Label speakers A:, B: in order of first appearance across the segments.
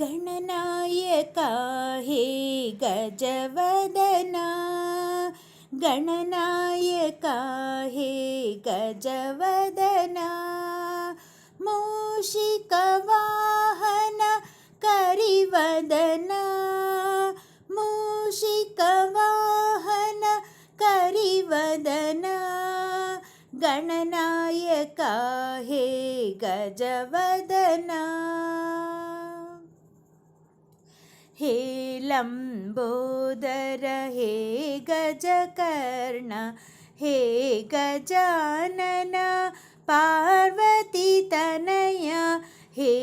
A: गणनायका हे गजवदना? गणनायका हे गजवदना? मूषिकवाहन करिवदना? मूषिकवाहन करिवदना? गणनायका हे गजवदना? हे लम्बोदर हे गजकर्ण हे गजानन पार्वतीतनय हे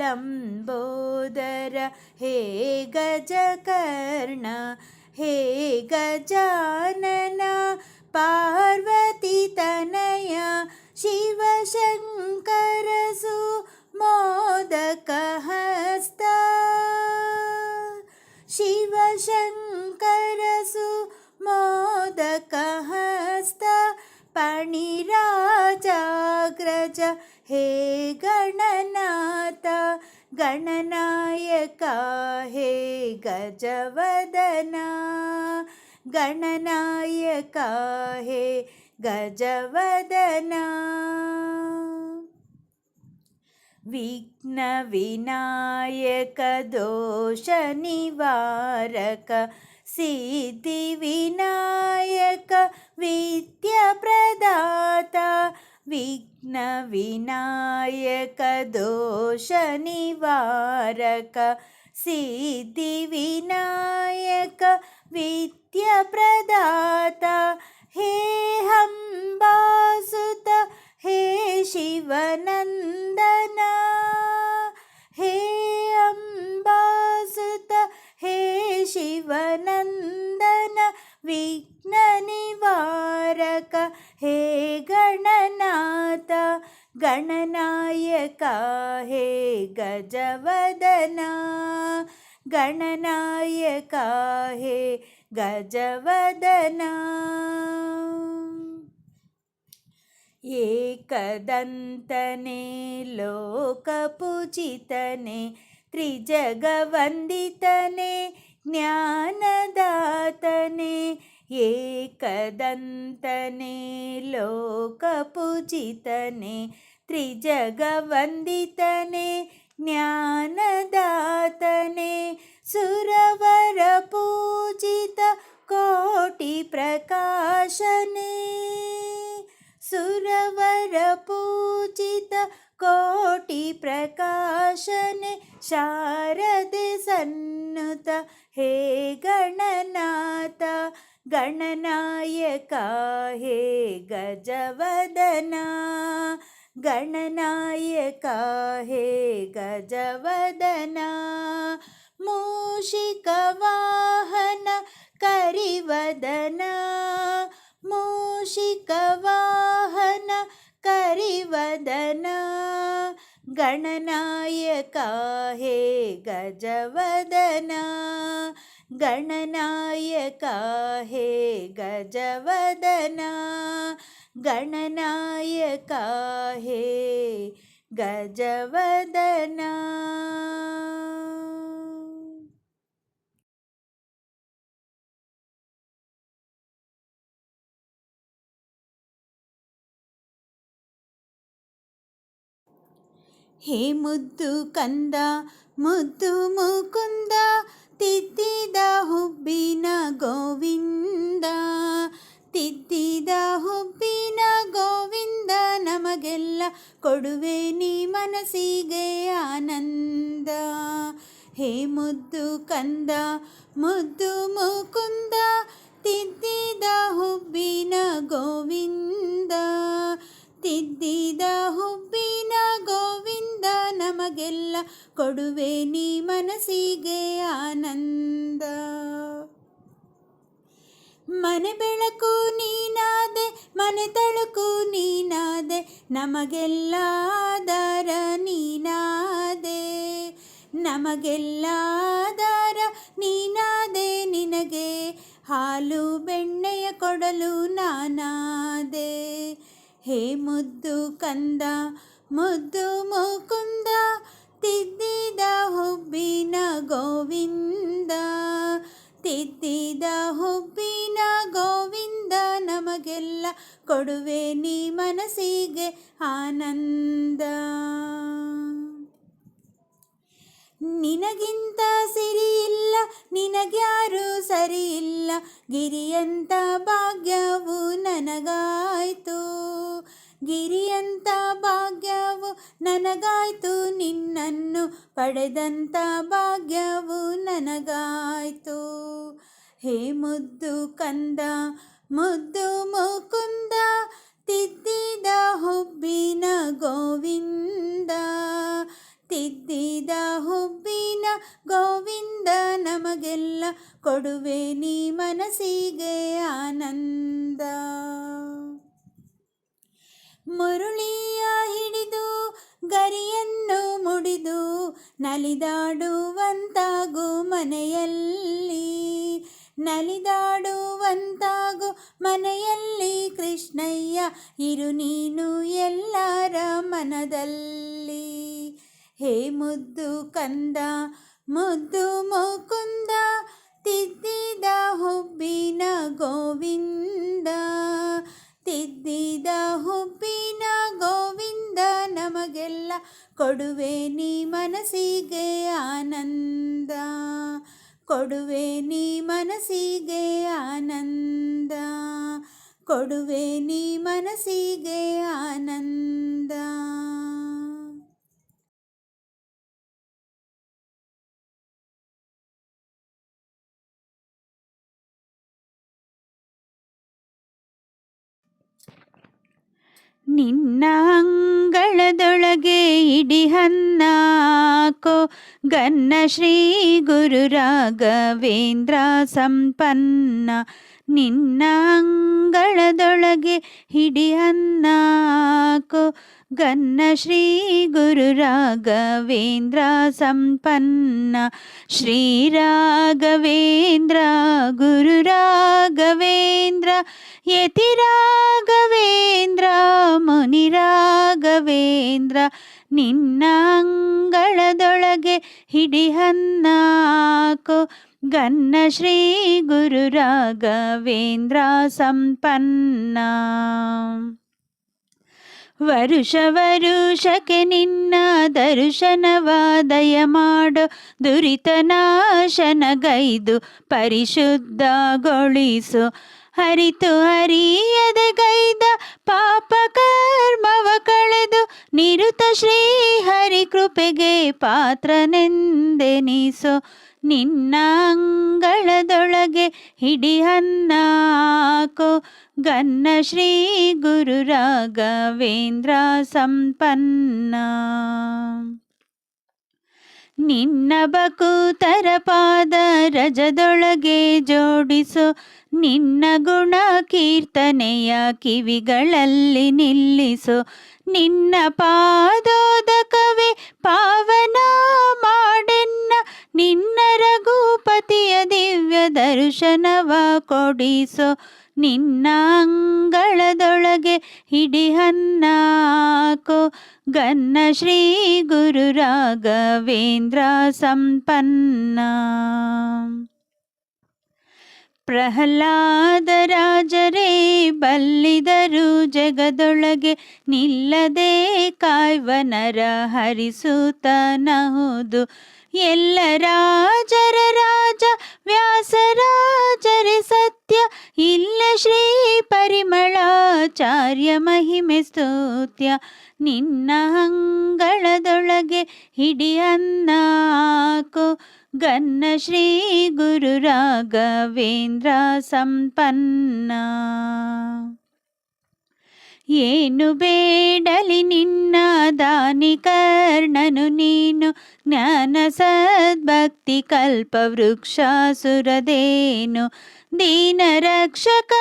A: लम्बोदर हे गजकर्ण हे गजानन पार्वतीतनय शिवशङ्करसु मोदकहस्ता शिवशङ्करसु मोदकहस्त पणिराजाग्रज हे गणनाथ गणनायका हे गजवदना गणनायका हे गजवदना। विघ्नविनायकदोषनिवारक दोष निवारक सिद्धिविनायक विद्याप्रदाता विघ्नविनायकदोष निवारक सिद्धिविनायक विद्याप्रदाता हेहम्बासुत హే శివనందన హే అంబాసుత హే శివనందన విఘ్న నివారక హే గణనాథ గణనాయక హే గజవదన गणनायका हे गजवदना एकदन्तने लोकपूजितने त्रिजगवन्दितने ज्ञानदातने एकदन्तने लोकपूजितने त्रिजगवन्दितने ज्ञानदातने सुरवरपूजित कोटिप्रकाशने पूजित कोटि प्रकाशन शारद सन्नुत। हे गणनाथ गणनायका हे गजवदना। गणनायका हे गजवदना। मूषिकवाहन गजवदना। गणनायका हे गजवदना। गणनायका हे गजवदना। ಹೇ ಮುದ್ದು ಕಂದ, ಮುದ್ದು ಮುಕುಂದ, ತಿದ್ದಿದ ಹುಬ್ಬಿನ ಗೋವಿಂದ. ತಿದ್ದಿದ ಹುಬ್ಬಿನ ಗೋವಿಂದ, ನಮಗೆಲ್ಲ ಕೊಡುವೆ ನೀ ಮನಸ್ಸಿಗೆ ಆನಂದ. ಹೇ ಮುದ್ದು ಕಂದ, ಮುದ್ದು ಮುಕುಂದ, ತಿದ್ದಿದ ಹುಬ್ಬಿನ ಗೋವಿಂದ. ತಿದ್ದಿದ ಹುಬ್ಬಿನ ಗೋವಿಂದ ನಮಗೆಲ್ಲ ಕೊಡುವೆ ನೀ ಮನಸ್ಸಿಗೆ ಆನಂದ. ಮನೆ ಬೆಳಕು ನೀನಾದೆ, ಮನೆ ತಳುಕು ನೀನಾದೆ, ನಮಗೆಲ್ಲ ಆಧಾರ ನೀನಾದೆ. ನಮಗೆಲ್ಲ ಆಧಾರ ನೀನಾದೆ, ನಿನಗೆ ಹಾಲು ಬೆಣ್ಣೆಯ ಕೊಡಲು ನಾನಾದೆ. ಹೇ ಮುದ್ದು ಕಂದ, ಮುದ್ದು ಮುಕುಂದ, ತಿದ್ದಿದ ಹುಬ್ಬಿನ ಗೋವಿಂದ. ತಿದ್ದಿದ ಹುಬ್ಬಿನ ಗೋವಿಂದ ನಮಗೆಲ್ಲ ಕೊಡುವೆ ನೀ ಮನಸ್ಸಿಗೆ ಆನಂದ. ನಿನಗಿಂತ ಸಿರಿಯಿಲ್ಲ, ನಿನಗ್ಯಾರು ಸರಿಯಿಲ್ಲ, ಗಿರಿಯಂತ ಭಾಗ್ಯವು ನನಗಾಯ್ತು. ಗಿರಿಯಂತ ಭಾಗ್ಯವು ನನಗಾಯ್ತು, ನಿನ್ನನ್ನು ಪಡೆದಂಥ ಭಾಗ್ಯವು ನನಗಾಯ್ತು. ಹೇ ಮುದ್ದು ಕಂದ, ಮುದ್ದು ಮುಕುಂದ, ತಿದ್ದಿದ ಹುಬ್ಬಿನ ಗೋವಿಂದ ತಿದ್ದಿದ ಹುಬ್ಬಿನ ಗೋವಿಂದ ನಮಗೆಲ್ಲ ಕೊಡುವೆ ನೀ ಮನಸ್ಸಿಗೆ ಆನಂದ. ಮುರುಳಿಯ ಹಿಡಿದು ಗರಿಯನ್ನು ಮುಡಿದು ನಲಿದಾಡುವಂತಾಗು ಮನೆಯಲ್ಲಿ ನಲಿದಾಡುವಂತಾಗು ಮನೆಯಲ್ಲಿ ಕೃಷ್ಣಯ್ಯ, ಇರು ನೀನು ಎಲ್ಲರ ಮನದಲ್ಲಿ. ಹೇ ಮುದ್ದು ಕಂದ, ಮುದ್ದು ಮುಕುಂದ, ತಿದ್ದಿದ ಹುಬ್ಬಿನ ಗೋವಿಂದ. ತಿದ್ದಿದ ಹುಬ್ಬಿನ ಗೋವಿಂದ ನಮಗೆಲ್ಲ ಕೊಡುವೆ ನೀ ಮನಸ್ಸಿಗೆ ಆನಂದ. ಕೊಡುವೆ ನೀ ಮನಸ್ಸಿಗೆ ಆನಂದ. ಕೊಡುವೆ ನೀ ಮನಸ್ಸಿಗೆ ಆನಂದ. ನಿನ್ನ ಅಂಗಳದೊಳಗೆ ಇಡಿ ಹನ್ನಾಕೋ ಗನ್ನ ಶ್ರೀ ಗುರು ರಾಘವೇಂದ್ರ ಸಂಪನ್ನ ನಿನ್ನ ಅಂಗಳದೊಳಗೆ ಹಿಡಿ ಹನ್ನಾಕೋ ಗನ್ನ ಶ್ರೀ ಗುರು ರಾಘವೇಂದ್ರ ಸಂಪನ್ನ ಶ್ರೀ ರಾಘವೇಂದ್ರ ಗುರು ರಾಘವೇಂದ್ರ ಯತಿ ರಾಘವೇಂದ್ರ ಮುನಿ ರಾಘವೇಂದ್ರ, ನಿನ್ನ ಅಂಗಳದೊಳಗೆ ಹಿಡಿ ಹನ್ನಾಕೋ. ಗನ್ನ ಶ್ರೀ ಗುರು ರಾಘವೇಂದ್ರ ಸಂಪನ್ನ. ವರುಷ ವರುಷಕ್ಕೆ ನಿನ್ನ ದರ್ಶನವ ದಯ ಮಾಡು. ದುರಿತನಾಶನಗೈದು ಪರಿಶುದ್ಧಗೊಳಿಸು. ಹರಿತು ಹರಿಯದೆ ಗೈದ ಪಾಪ ಕರ್ಮವ ಕಳೆದು ನಿರುತ ಶ್ರೀ ಹರಿ ಕೃಪೆಗೆ ಪಾತ್ರನೆಂದೆನಿಸೋ. ನಿನ್ನ ಅಂಗಳದೊಳಗೆ ಹಿಡಿ ಹನ್ನಾಕೋ. ಗನ್ನ ಶ್ರೀ ಗುರು ರಾಘವೇಂದ್ರ ಸಂಪನ್ನ. ನಿನ್ನ ಬಕೂತರ ಪಾದ ರಜದೊಳಗೆ ಜೋಡಿಸು. ನಿನ್ನ ಗುಣ ಕೀರ್ತನೆಯ ಕಿವಿಗಳಲ್ಲಿ ನಿಲ್ಲಿಸು. ನಿನ್ನ ಪಾದೋದಕವೇ ಪಾವನ ಮಾಡೆನ್ನ. ನಿನ್ನ ರಘುಪತಿಯ ದಿವ್ಯ ದರ್ಶನವ ಕೊಡಿಸು. ನಿನ್ನ ಅಂಗಳದೊಳಗೆ ಹಿಡಿ ಹನ್ನಾಕೋ ಗನ್ನ ಶ್ರೀ ಗುರು ರಾಘವೇಂದ್ರ ಸಂಪನ್ನ. ಪ್ರಹ್ಲಾದ ರಾಜರೇ, ಬಲ್ಲಿದರು ಜಗದೊಳಗೆ ನಿಲ್ಲದೆ ಕಾಯ್ವನರ ಹರಿಸುತ್ತನಹುದು ಎಲ್ಲ ರಾಜರ ರಾಜ ವ್ಯಾಸರಾಜರೇ ಸತ್ಯ ಇಲ್ಲ ಶ್ರೀ ಪರಿಮಳಾಚಾರ್ಯ ಮಹಿಮೆ ಸ್ತುತ್ಯ ನಿನ್ನ ಅಂಗಳದೊಳಗೆ ಹಿಡಿ ಅನ್ನಾಕೋ ಗನ್ನ ಶ್ರೀ ಗುರು ರಾಘವೇಂದ್ರ ಸಂಪನ್ನ ಏನು ಬೇಡಲಿ ನಿನ್ನ ದಾನಿ ಕರ್ಣನು ನೀನು ಜ್ಞಾನ ಸದ್ಭಕ್ತಿ ಕಲ್ಪ ವೃಕ್ಷ ರಕ್ಷಕ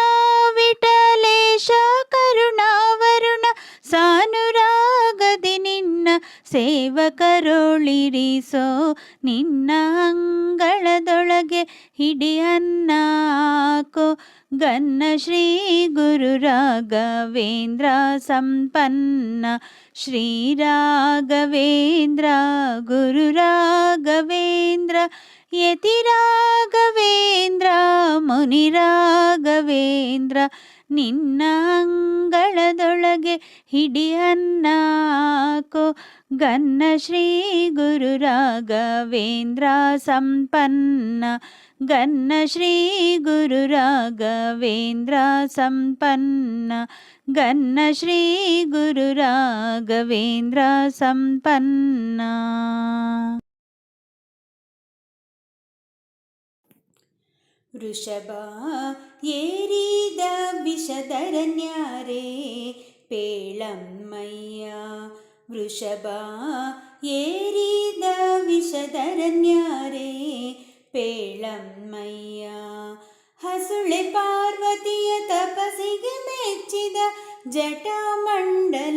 A: ವಿಠಲೇಶ ಕರುಣಾವರುಣ ಸಾನುರಾಗದಿ ನಿನ್ನ ಸೇವಕರೊಳಿರಿಸೋ ನಿನ್ನ ಅಂಗಳದೊಳಗೆ ಹಿಡಿಯನ್ನಾಕೋ ಗನ್ನ ಶ್ರೀ ಗುರು ರಾಘವೇಂದ್ರ ಸಂಪನ್ನ ಶ್ರೀ ರಾಘವೇಂದ್ರ ಗುರು ರಾಘವೇಂದ್ರ ಯತಿರಾಘವೇಂದ್ರ ಮುನಿರಾಘವೇಂದ್ರ ನಿನ್ನ ಅಂಗಳದೊಳಗೆ ಹಿಡಿಯನ್ನಾಕೋ ಗನ್ನ ಶ್ರೀ ಗುರು ರಾಘವೇಂದ್ರ ಸಂಪನ್ನ ಗನ್ನ ಶ್ರೀ ಗುರು ರಾಘವೇಂದ್ರ ಸಂಪನ್ನ ಗನ್ನ ಶ್ರೀ ಗುರು ರಾಘವೇಂದ್ರ ಸಂಪನ್ನ ವೃಷಭ ಏರಿದ ವಿಷಧರನ್ಯಾರೇ ಪೇಳಮ್ಮಯ್ಯ ವೃಷಭ ಏರಿದ ವಿಷಧರನ್ಯಾರೇ ಪೇಳಮ್ಮಯ್ಯ ಹಸುಳೆ ಪಾರ್ವತಿಯ ತಪಸಿಗೆ ಮೆಚ್ಚಿದ ಜಟಮಂಡಲಧಾರಿ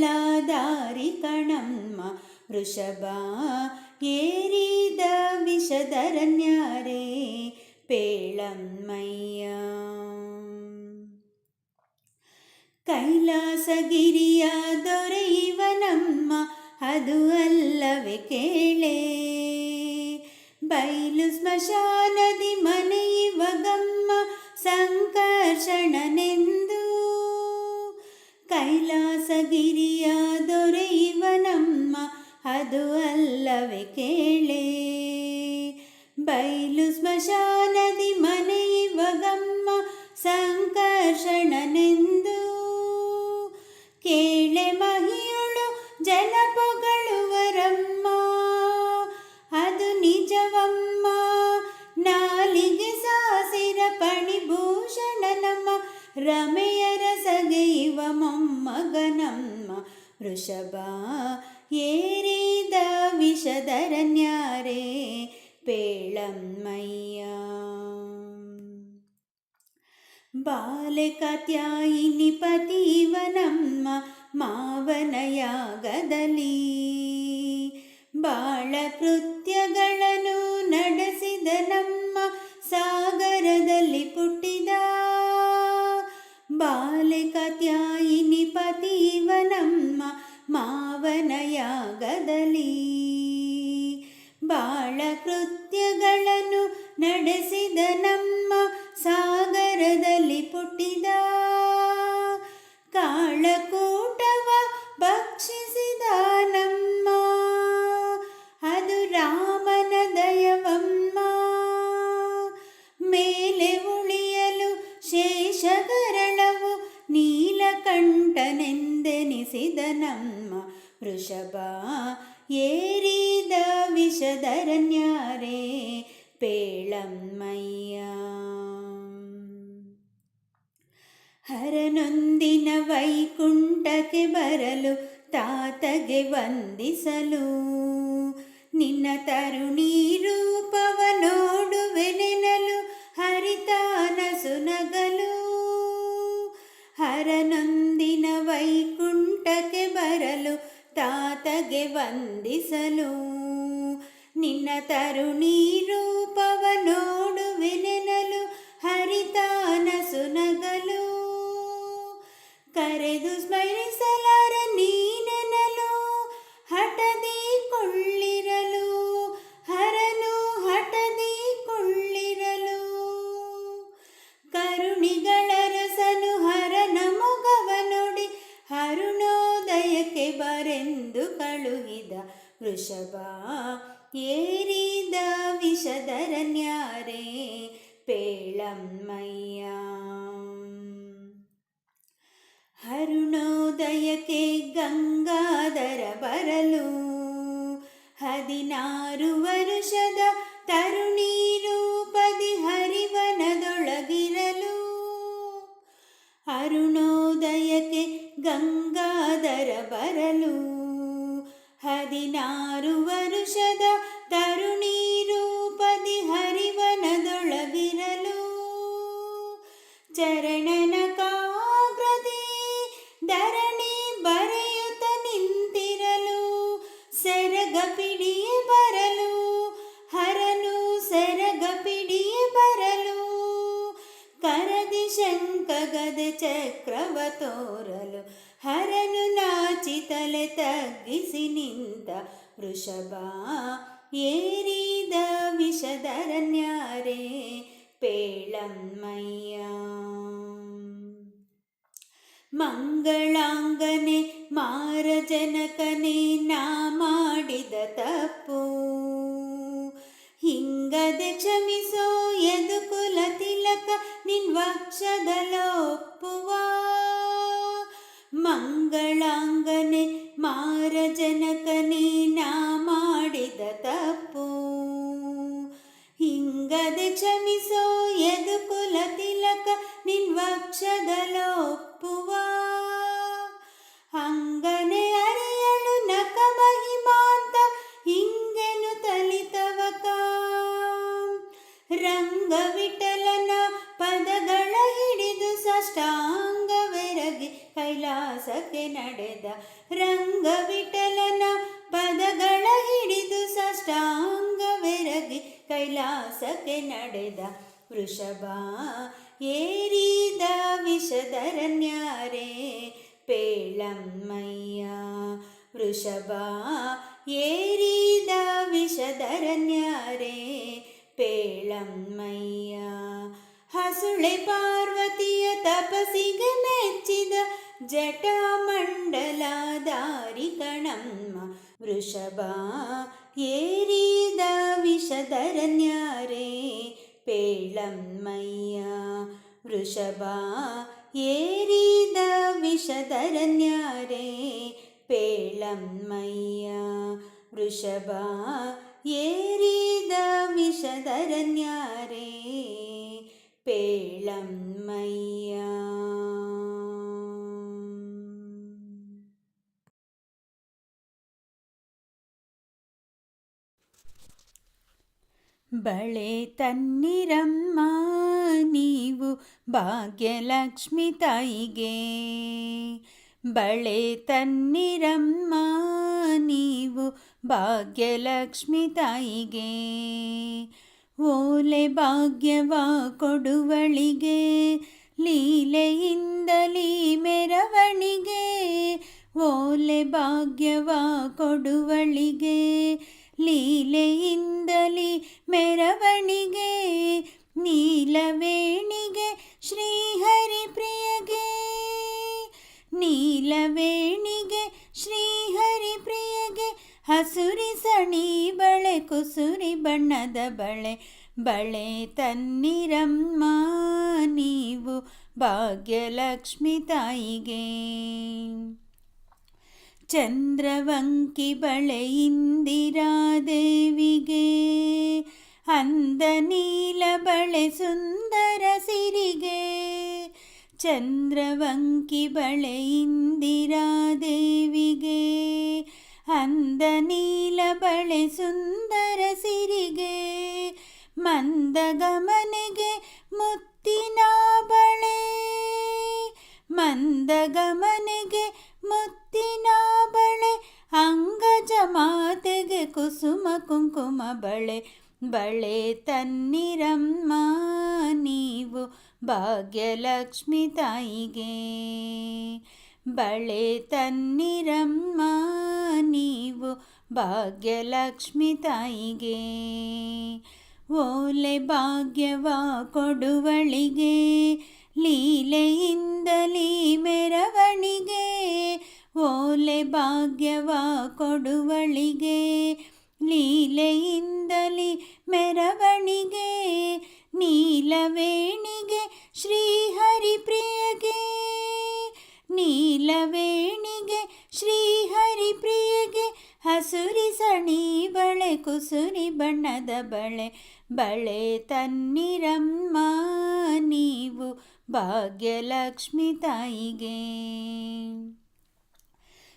A: ಕಣಮ್ಮ ವೃಷಭ ಏರಿದ ವಿಷಧರನ್ಯಾರೇ ಪೇಳಮ್ಮಯ್ಯ ಕೈಲಾಸಗಿರಿಯ ದೊರೆಯುವನಮ್ಮ ಅದು ಅಲ್ಲವೇ ಕೇಳೆ. ಬೈಲು ಸ್ಮಶಾನದಿ ಮನೆಯುವ ಗಮ್ಮ ಸಂಕರ್ಷಣನೆಂದು. ಕೈಲಾಸಗಿರಿಯ ದೊರೆಯುವನಮ್ಮ ಅದು ಅಲ್ಲವೇ ಕೇಳೆ. ಬೈಲು ಸ್ಮಶಾನದಿ ಮನೆಯುವ ಸಂಕರ್ಷಣನೆಂದು. ಕೇಳೆ ಮಹಿಯೊಳು ಜನ ಪೊಗಳುವರಮ್ಮ, ಅದು ನಿಜವಮ್ಮ. ನಾಲಿಗೆ ಸಾಸಿರ ಪಣಿಭೂಷಣ ನಮ್ಮ, ರಮೆಯರ ಸಗೆಯುವ ಮೊಮ್ಮಗನಮ್ಮ. ವೃಷಭ, ಏರಿದ ವಿಷಧರನ್ಯಾರೇ ಬಾಲಕತ್ಯಾಯಿನಿ ಪತಿವನಮ್ಮ ಮಾವನಯಾಗದಲ್ಲಿ ಬಾಳ ಕೃತ್ಯಗಳನ್ನು ನಡೆಸಿದ ನಮ್ಮ ಸಾಗರದಲ್ಲಿ ಪುಟ್ಟಿದ ಬಾಲಕತ್ಯಾಯಿನಿ ಪತಿವನಮ್ಮ ಮಾವನಯಾಗದಲ್ಲಿ ಬಾಳ ಕೃತ್ಯಗಳನ್ನು ನಡೆಸಿದ ನಮ್ಮ ಸಾಗರದಲ್ಲಿ ಪುಟ್ಟಿದ ಕಾಳಕೂಟವ ಭಕ್ಷಿಸಿದ ನಮ್ಮ ಅದು ರಾಮನ ದಯವಮ್ಮ. ಮೇಲೆ ಉಳಿಯಲು ಶೇಷಕರಣವು ನೀಲಕಂಠನೆಂದೆನಿಸಿದ ನಮ್ಮ ವೃಷಭ ವಂದಿಸಲು ನಿನ್ನ ತರುಣಿ ರೂಪವ ನೋಡುವೆ ನೆನಲು ಹರಿತಾನಸು ನಗಲು ಹರನೊಂದಿನ ವೈಕುಂಠಕ್ಕೆ ಬರಲು ತಾತಗೆ ವಂದಿಸಲು ನಿನ್ನ ತರುಣಿ ಬರೆಂದು ಕಳುಹಿದ ವೃಷಭ, ಏರಿದ ವಿಷಧರನ್ಯಾರೇ ಪೇಳಮ್ಮಯ್ಯ. ಅರುಣೋದಯಕ್ಕೆ ಗಂಗಾಧರ ಬರಲು ಹದಿನಾರು ವರುಷದ ತರುಣಿ ರೂಪದಿ ಹರಿವನದೊಳಗಿರಲು ಅರುಣೋದಯಕ್ಕೆ ಗಂಗಾಧರ ಬರಲು. ಹದಿನಾರು ವರುಷದ ತರುಣಿ ರೂಪದಿ ಹರಿವನದೊಳಗಿರಲು. ಚರಣನ ಕಾಗ್ರದಿ ಧರಣಿ ಬರೆಯುತ್ತ ನಿಂತಿರಲು. ಸೆರಗ ಪಿಡಿಯೇ ಬರಲು. ಹರನು ಸೆರಗ ಪಿಡಿಯೇ ಬರಲು. ಕರದಿ ಶಂಕಗದ ಚಕ್ರವ ತೋರಲು. ವೃಷಭ ಏರಿದ ವಿಷಧರನ್ಯಾರೇ ಪೇಳಮ್ಮಯ್ಯ ಮಂಗಳಾಂಗನೆ ಮಾರಜನಕನೇ ನಾ ಮಾಡಿದ ತಪ್ಪು ಹಿಂಗದೆ ಕ್ಷಮಿಸೋ ಯದು ಕುಲ ತಿಲಕ ನಿನ್ ವಕ್ಷದಲೊಪ್ಪುವ ಮಂಗಳಾಂಗನೆ ಮಾರಜನಕನೇ ನಾ ಮಾಡಿದ ತಪ್ಪು. ಹಿಂಗದೆ ಕ್ಷಮಿಸೋ ಯದು ಕುಲ ತಿಲಕ ನಿನ್ ವಕ್ಷದಲೊಪ್ಪುವ ಹಂಗನೆ ಅರೆಯಳು ನಕ ಮಹಿಮಾಂತ ಹಿಂಗೆನು ತಲಿತವಕ. ರಂಗ ವಿಠಲನ ಪದಗಳ ಹಿಡಿದು ಸಾಷ್ಟಾಂಗವೆರಗಿ ಕೈಲಾಸಕ್ಕೆ ನಡೆದ ರಂಗ ವಿಠಲನ ಪದಗಳ ಹಿಡಿದು ಸಾಷ್ಟಾಂಗವೆರಗಿ ಕೈಲಾಸಕ್ಕೆ ನಡೆದ ವೃಷಭ ಏರಿದ ವಿಷಧರನ್ಯಾರೇ ಪೇಳಮ್ಮಯ್ಯ ವೃಷಭ ಏರಿದ ವಿಷಧರನ್ಯಾರೇ ಪೇಳಮ್ಮಯ್ಯ ಹಸುಳೆ ಪಾರ್ವತಿಯ ತಪಸಿಗೆ ಮೆಚ್ಚಿದ ಜಟಾಮಂಡಲಧಾರಿ ಕಣಮ್ಮ ವೃಷಭ ಏರಿದ ವಿಷಧರನ್ಯಾರೇ ಪೇಳಮ್ಮಯ್ಯ ವೃಷಭ ಏರಿದ ವಿಷಧರನ್ಯಾರೇ ಪೇಳಮ್ಮಯ್ಯ ವೃಷಭ ಏರಿದ ವಿಷಧರನ್ಯಾರೇ ಬಳೆ ತನ್ನಿರಮ್ಮ, ನೀವು ಭಾಗ್ಯಲಕ್ಷ್ಮಿ ತಾಯಿಗೆ. ಬಳೆ ತನ್ನಿರಮ್ಮ, ನೀವು ಭಾಗ್ಯಲಕ್ಷ್ಮಿ ತಾಯಿಗೆ. ಓಲೆ ಭಾಗ್ಯವ ಕೊಡುವಳಿಗೆ, ಲೀಲೆಯಿಂದಲೀ ಮೆರವಣಿಗೆ. ಓಲೆ ಭಾಗ್ಯವ ಕೊಡುವಳಿಗೆ ಲೀಲೆಯಿಂದಲಿ ಮೆರವಣಿಗೆ, ನೀಲವೇಣಿಗೆ ಶ್ರೀಹರಿ ಪ್ರಿಯಗೆ. ನೀಲವೇಣಿಗೆ ಶ್ರೀಹರಿ ಪ್ರಿಯಗೆ, ಹಸುರಿ ಸಣಿ ಬಳೆ, ಕುಸುರಿ ಬಣ್ಣದ ಬಳೆ ಬಳೆ ತನ್ನಿರಮ್ಮ ನೀವು ಭಾಗ್ಯಲಕ್ಷ್ಮಿ ತಾಯಿಗೆ. ಚಂದ್ರವಂಕಿ ಬಳೆ ಇಂದಿರಾದೇವಿಗೆ, ಅಂದ ನೀಲ ಬಳೆ ಸುಂದರ ಸಿರಿಗೆ. ಚಂದ್ರವಂಕಿ ಬಳೆ ಇಂದಿರಾದೇವಿಗೆ, ಅಂದ ನೀಲ ಬಳೆ ಸುಂದರ ಸಿರಿಗೆ. ಮಂದಗಮನೆಗೆ ಮುತ್ತಿನ ಬಳೆ, ಮಂದಗಮನೆಗೆ ಮುತ್ತಿನ ಬಳೆ, ಅಂಗಜ ಮಾತೆಗೆ ಕುಸುಮ ಕುಂಕುಮ ಬಳೆ. ಬಳೆ ತನ್ನಿರಮ್ಮ ನೀವು, ಭಾಗ್ಯಲಕ್ಷ್ಮಿ ತಾಯಿಗೆ. ಬಳೆ ತನ್ನಿರಮ್ಮ ನೀವು, ಭಾಗ್ಯಲಕ್ಷ್ಮಿ ತಾಯಿಗೆ. ಓಲೆ ಭಾಗ್ಯವ ಕೊಡುವಳಿಗೆ ಲೀಲೆಯಿಂದಲೀ ಮೆರವಣಿಗೆ ಓಲೆ ಭಾಗ್ಯವ ಕೊಡುವಳಿಗೆ. ಲೀಲೆಯಿಂದಲೀ ಮೆರವಣಿಗೆ ನೀಲವೇಣಿಗೆ ಶ್ರೀಹರಿಪ್ರಿಯಗೆ. ನೀಲವೇಣಿಗೆ, ಶ್ರೀಹರಿಪ್ರಿಯಗೆ, ಹಸುರಿ ಸಣಿ ಬಳೆ, ಕುಸುರಿ ಬಣ್ಣದ ಬಳೆ ಬಳೆ ತನ್ನಿರಮ್ಮ ನೀವು ಭಾಗ್ಯಲಕ್ಷ್ಮಿ ತಾಯಿಗೆ.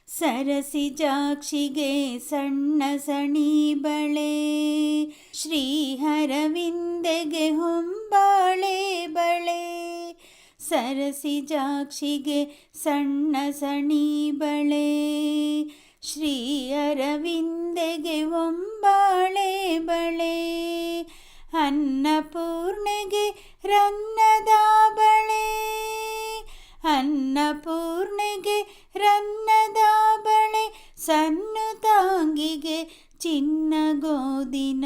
A: ಸರಸಿ ಜಾಕ್ಷಿಗೆ ಸಣ್ಣ ಸಣಿ ಬಳೆ, ಶ್ರೀಹರವಿಂದೆಗೆ ಹೊಂಬಾಳೆ ಬಳೆ ಸರಸಿ ಜಾಕ್ಷಿಗೆ ಸಣ್ಣ ಸಣಿ ಬಳೆ, ಶ್ರೀ ಅರವಿಂದೆಗೆ ಒಂಬಾಳೆ ಬಳೆ, ಅನ್ನಪೂರ್ಣೆಗೆ ರನ್ನದ ಬಳೆ, ಅನ್ನಪೂರ್ಣೆಗೆ ರನ್ನದ ಬಳೆ, ಸಣ್ಣ ತಾಂಗಿಗೆ ಚಿನ್ನ ಗೋದಿನ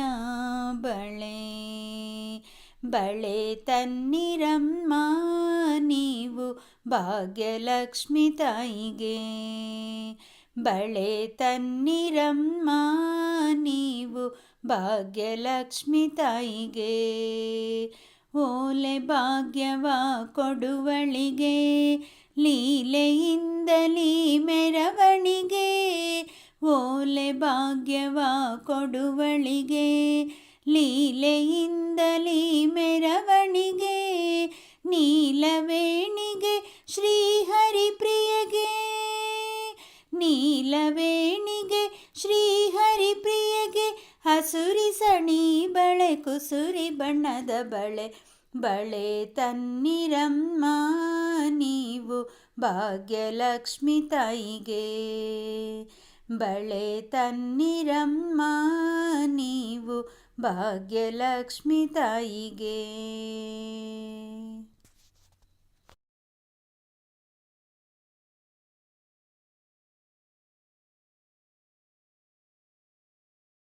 A: ಬಳೆ. ಬಳೆ ತನ್ನಿರಮ್ಮ, ನೀವು ಭಾಗ್ಯಲಕ್ಷ್ಮಿ ತಾಯಿಗೆ. ಬಳೆ ತನ್ನಿರಮ್ಮ, ನೀವು ಭಾಗ್ಯಲಕ್ಷ್ಮಿ ತಾಯಿಗೆ. ಓಲೆ ಭಾಗ್ಯವ ಕೊಡುವಳಿಗೆ, ಲೀಲೆಯಿಂದಲೀ ಮೆರವಣಿಗೆ. ಓಲೆ ಭಾಗ್ಯವ ಕೊಡುವಳಿಗೆ ಲೀಲೆಯಿಂದಲೀ ಮೆರವಣಿಗೆ, ನೀಲವೇಣಿಗೆ ಶ್ರೀಹರಿಪ್ರಿಯಗೆ ನೀಲವೇಣಿಗೆ ಶ್ರೀಹರಿಪ್ರಿಯಗೆ ಹಸುರಿ ಸಣಿ ಬಳೆ, ಕುಸುರಿ ಬಣ್ಣದ ಬಳೆ ಬಳೆ ತನ್ನಿರಮ್ಮ ನೀವು ಭಾಗ್ಯಲಕ್ಷ್ಮಿ ತಾಯಿಗೆ, ಬಳೆ ತನ್ನಿರಮ್ಮ ನೀವು ಭಾಗ್ಯಲಕ್ಷ್ಮಿ ತಾಯಿಗೆ.